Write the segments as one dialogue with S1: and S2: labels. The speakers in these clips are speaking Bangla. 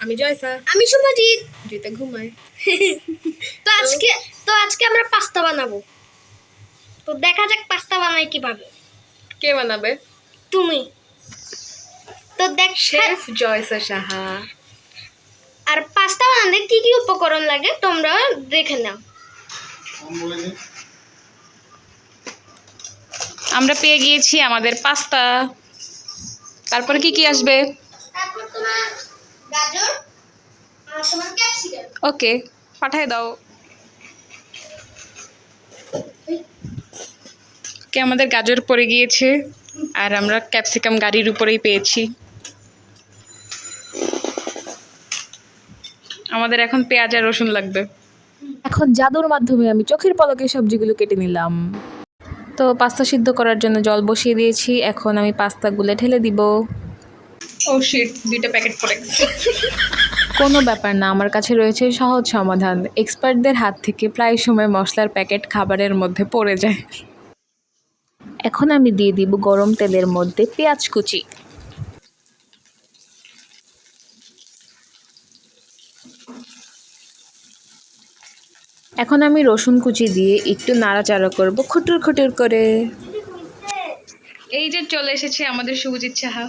S1: আমি জয়সা।
S2: আমি শুভজিৎ। তো আজকে তো আজকে আমরা পাস্তা বানাবো। তো দেখা যাক পাস্তা বানাই কীভাবে।
S1: কে বানাবে?
S2: তুমি। তো দেখ
S1: শেফ জয়সা সাহা।
S2: আর পাস্তা বানাতে কি কি উপকরণ লাগে তোমরা দেখে নাও।
S3: আমরা পেয়ে গিয়েছি আমাদের পাস্তা। তারপরে কি কি আসবে?
S2: তোমার গাজর আর ক্যাপসিকাম
S3: ওকে পাঠায় দাও। ওকে আমাদের গাজর পড়ে গিয়েছে আর আমরা ক্যাপসিকাম গাড়ির উপরেই পেয়েছি। আমাদের এখন পেঁয়াজ আর রসুন লাগবে। এখন জাদুর মাধ্যমে আমি চোখের পলকে সবজিগুলো কেটে নিলাম। তো পাস্তা সিদ্ধ করার জন্য জল বসিয়ে দিয়েছি। এখন আমি পাস্তাগুলো ঢেলে দিব।
S1: ও শিট দুইটা প্যাকেট পড়ে গেছে।
S3: কোনো ব্যাপার না আমার কাছে রয়েছে সহজ সমাধান। এক্সপার্টদের হাত থেকে প্রায় সময় মশলার প্যাকেট খাবারের মধ্যে পড়ে যায়। এখন আমি দিয়ে দিব গরম তেলের মধ্যে পেঁয়াজ কুচি। এখন আমি রসুন কুচি দিয়ে একটু নাড়াচাড়া করব খুটুর খুটুর করে। এই যে চলে এসেছে আমাদের শুভজিৎ সাহা।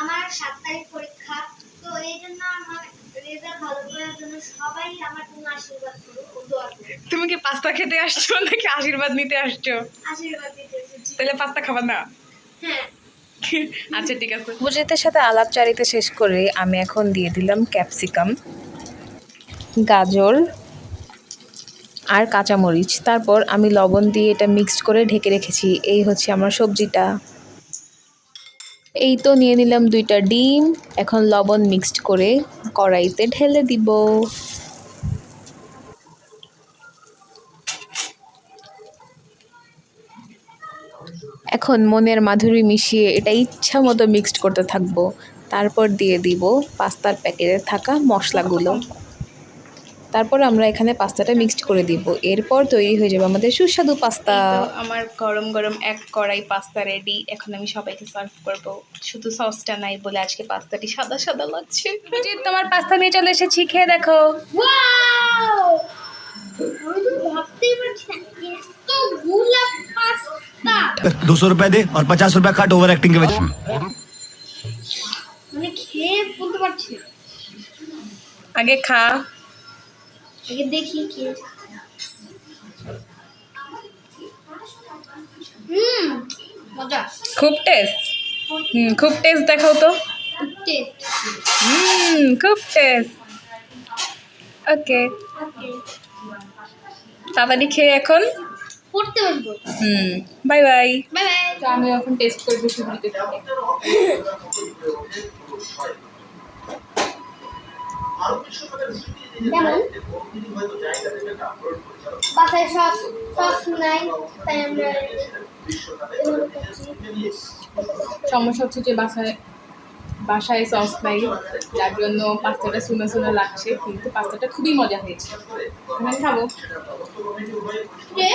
S2: আমার সাত তারিখ পরীক্ষা। তো এই জন্য আমার রেজাল্ট ভালো করার জন্য সবাই আমার জন্য আশীর্বাদ করো দোয়া করো
S1: তুমি কি পাস্তা খেতে আসছো নাকি আশীর্বাদ নিতে আসছো?
S2: আশীর্বাদ দিতে এসেছি
S1: তাহলে পাস্তা খাবার না?
S2: হ্যাঁ।
S1: আচ্ছা ঠিক আছে।
S3: বুঝেতের সাথে আলাপচারিতা শেষ করে আমি এখন দিয়ে দিলাম ক্যাপসিকাম গাজর আর কাঁচামরিচ। তারপর আমি লবণ দিয়ে এটা মিক্সড করে ঢেকে রেখেছি। এই হচ্ছে আমার সবজিটা। এই তো নিয়ে নিলাম দুইটা ডিম। এখন লবণ মিক্সড করে কড়াইতে ঢেলে দিব। এখন মনের মাধুরী মিশিয়ে এটা ইচ্ছা মতো মিক্সড করতে থাকব। তারপর দিয়ে দিব পাস্তার প্যাকেটে থাকা মশলাগুলো। তারপর আমরা এখানে পাস্তাটা মিক্সড করে দিব এরপর তৈরি হয়ে যাবে আমাদের সুস্বাদু পাস্তা
S1: তো আমার গরম গরম এক কড়াই পাস্তা রেডি এখন আমি সবাইকে সার্ভ করব শুধু সসটা নাই বলে আজকে পাস্তাটি সাদা সাদা লাগছে
S3: তোমার পাস্তা নিয়ে চলে এসেছি খেয়ে দেখো
S2: ওয়াও আমি তো ভাবতেই পারছি না এতগুলা পাস্তা
S4: दो सौ रुपए दे और पचास रुपए काट ओवर एक्टिंग के वजह
S2: মানে খেয়ে বলতে পারছি না
S1: আগে খা
S2: আগে দেখি কি। হুম মজা।
S1: খুব টেস্ট। হুম খুব টেস্ট দেখাও তো। হুম খুব টেস্ট। ওকে।
S2: ওকে।
S1: তাড়াতাড়ি খেয়ে এখন?
S2: পড়তে বসবো।
S1: হুম বাই বাই।
S2: Bye bye.
S3: তো আমি এখন টেস্ট করব সুবিধে
S2: যেমন বাসায় সস সস নাই তাই আমরা
S3: সমস্যা হচ্ছে যে বাসায় বাসায় সস নাই যার জন্য পাস্তাটা শুনে শুনে লাগছে কিন্তু পাস্তাটা খুবই মজা হয়েছে। আমি খাব
S2: কে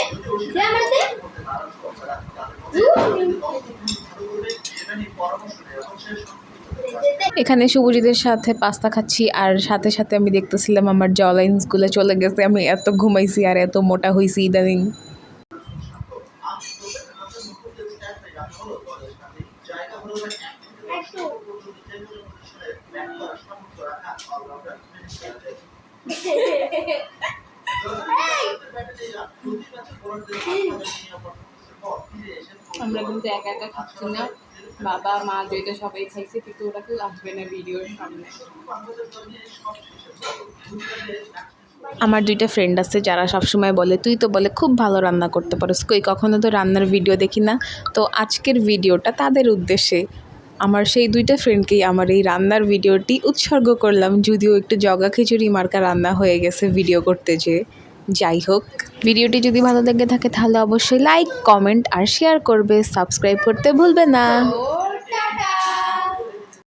S2: কে আমাদের
S3: এখানে শুভজিতের সাথে পাস্তা খাচ্ছি, আর সাথে সাথে আমি দেখতেছিলাম আমার জলাইন্সগুলো চলে গেছে। আমি এত ঘুমাইছি আর এত মোটা হয়েছি ইদানিং। আমরা কিন্তু একা একা খাচ্ছি না। বাবা, মা যেটা সবাই খাইছে, কিন্তু ওরা কেউ আসবে না ভিডিওর সামনে। আমার দুইটা ফ্রেন্ড আছে যারা সবসময় বলে, তুই তো বলে খুব ভালো রান্না করতে পারোস, কই কখনো তো রান্নার ভিডিও দেখি না? তো আজকের ভিডিওটা তাদের উদ্দেশ্যে, আমার সেই দুইটা ফ্রেন্ডকেই আমার এই রান্নার ভিডিওটি উৎসর্গ করলাম, যদিও একটু জগা খিচুড়ি মার্কা রান্না হয়ে গেছে ভিডিও করতে যে যাই হোক ভিডিওটি যদি ভালো লেগে থাকে তাহলে অবশ্যই লাইক কমেন্ট আর শেয়ার করবে। সাবস্ক্রাইব করতে ভুলবে না।